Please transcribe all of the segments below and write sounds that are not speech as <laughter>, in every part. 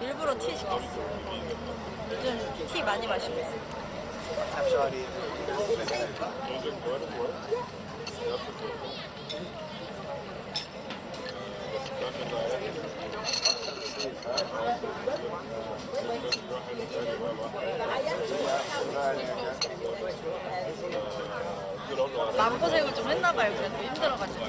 일부러 티 시켰어. 요즘 티 많이 마시고 있어. 마음고생을 좀 했나봐요. 그래서 힘들어가지고.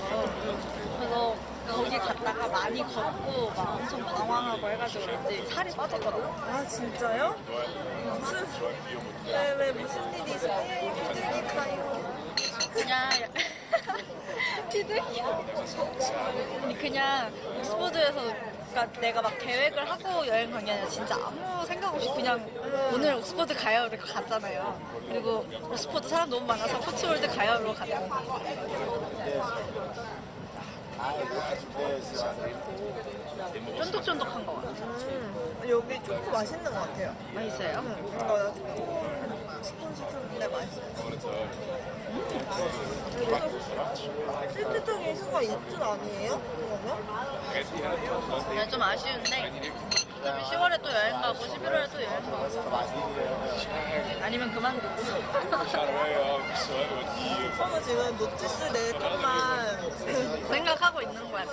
그래서 거기 갔다가 많이 걷고 막 엄청 방황하고 해가지고 그런지 살이 빠졌더라고. 아 진짜요? 무슨 왜 왜 무슨 일이 있어요? 비둘기가요? 그냥 <laughs> 아니 그냥 옥스퍼드에서 그러니까 내가 막 계획을 하고 여행 간 게 아니라 진짜 아무 생각 없이 그냥 오늘 옥스퍼드 가요 이렇게 갔잖아요 그리고 옥스퍼드 사람 너무 많아서 코츠월드 가요로 가자 쫀득쫀득한 거 같아 음, 여기 초코 맛있는 것 같아요. 맛있어요? 응, 이거 시킨 시켰는데 맛있어요. 실제적인 수가 있진 아니에요? 그러면? 네, 좀 아쉬운데 어차피 10월에 또 여행 가고 11월에 또 여행 가고 아니면 그만두고 저는 지금 노티스 낼 것만 생각하고 있는 거야.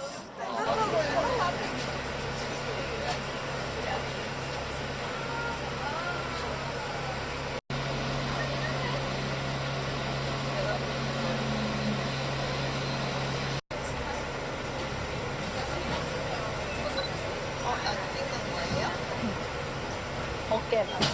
어, 안 찍는 거예요? 어깨. 우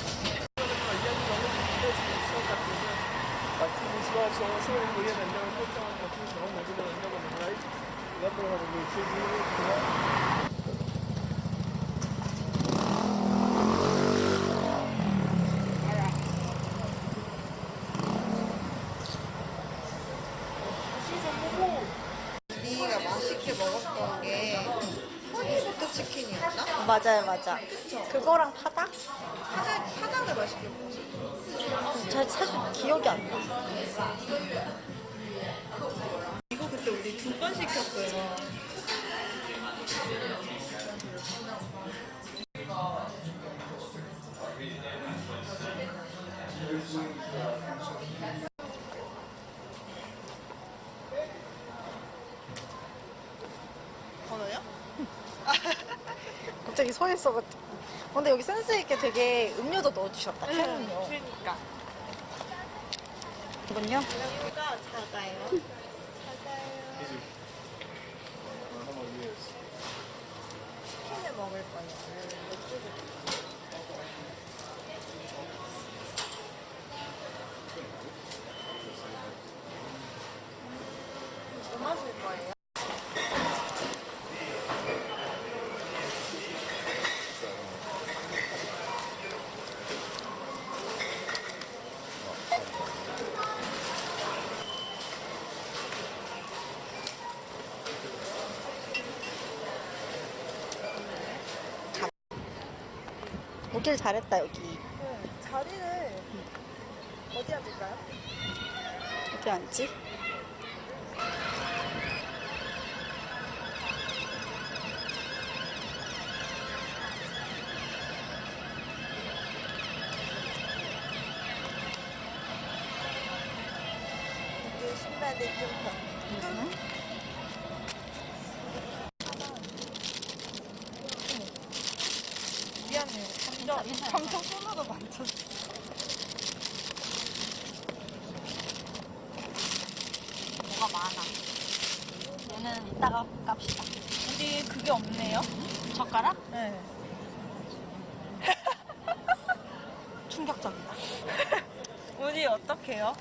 리가 맛있게 먹었던 게 허니버터 치킨이었나? 맞아요 맞아 그거랑 파닭? 파닭, 파닭을 맛있게 먹었어. 잘 사실 기억이 안나 이거 그때 우리 두 번 시켰어요. 번호요? <laughs> 갑자기 서 있어가지고 근데 여기 센스 있게 되게 음료도 넣어주셨다 캔음료 그러니까. 이건요? 여기가 작아요. 치킨을 먹을 거예요. 이쪽에. 뭐 마실 거예요? 오길 잘했다 여기 네, 자리를 어디 앉을까요? 어디 앉지? 미안해요. 감정, 감정 손으로 만졌어. 뭐가 많아 얘는 이따가 깝시다 어디 그게 없네요? 젓가락? 네. <laughs> 충격적이다 <laughs> 우리 어떡해요?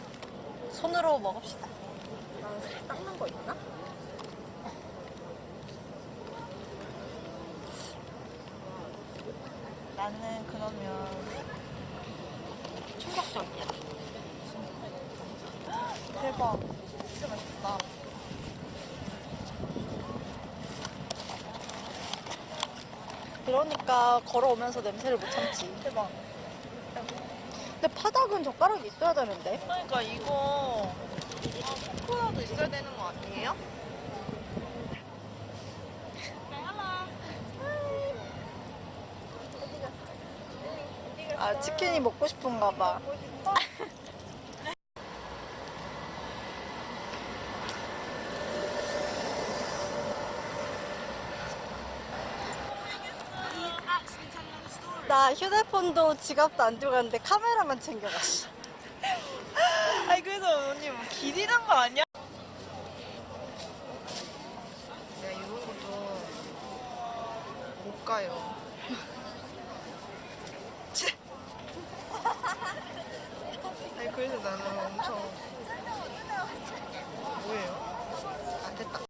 손으로 먹읍시다 아, 닦는 거 있나? 나는 그러면 충격적이야 대박. 진짜 맛있다. 그러니까 걸어오면서 냄새를 못 참지. 대박. 근데 파닭은 젓가락이 있어야 되는데. 그러니까 이거 코코아도 있어야 되는 거 아니에요? 아 치킨이 먹고 싶은가 봐. 나 휴대폰도 지갑도 안 들고 갔는데 카메라만 챙겨갔어. <laughs> 아니 그래서 언니 뭐 길이란 거 아니야? 내가 이런 것도 못 가요. 치. 아니 그래서 나는 엄청 뭐예요? 안 됐다.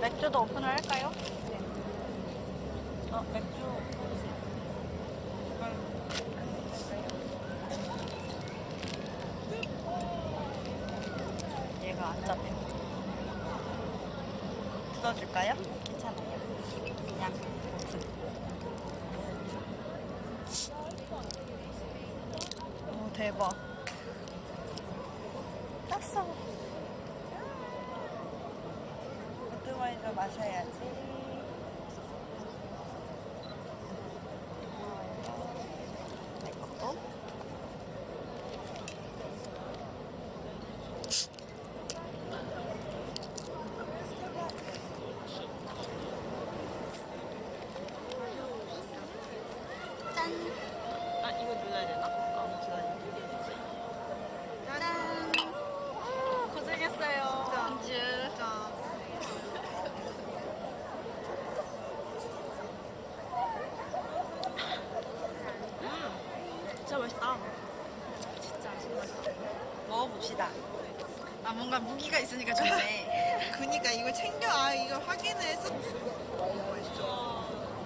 맥주도 오픈을 할까요? 어 맥주. 얘가 안 잡혀. 뜯어줄까요? 괜찮아요. 그냥. 오 대박. 땄어. 로드와이저 마셔야지. 내 것도. 아 이거 눌러야 되나? 어 기다려. 짠. 고생했어요. 안주. 진짜 맛있다. 진짜 맛있다. 먹어봅시다. 아 뭔가 무기가 있으니까 좋네. <laughs> 그니까 이거 챙겨. 아 이거 확인을 했어.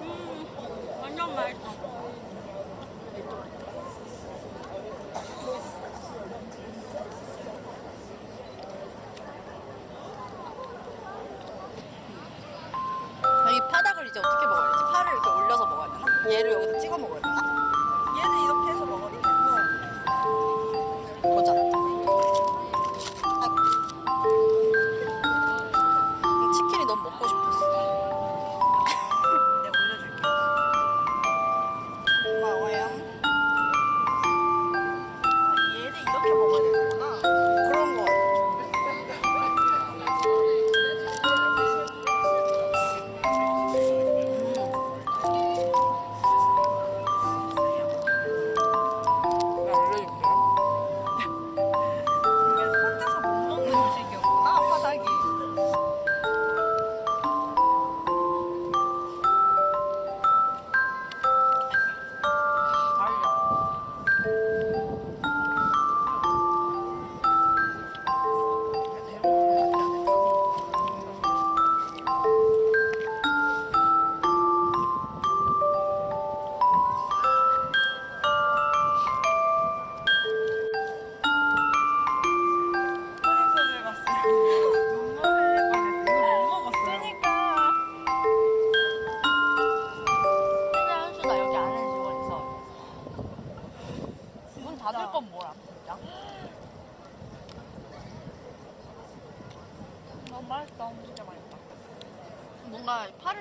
음, 완전 맛있어.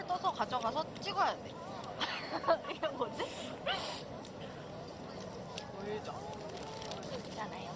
팔을 떠서 가져가서 찍어야 돼. <laughs> 이게 뭐지? 보이죠? 있잖아요.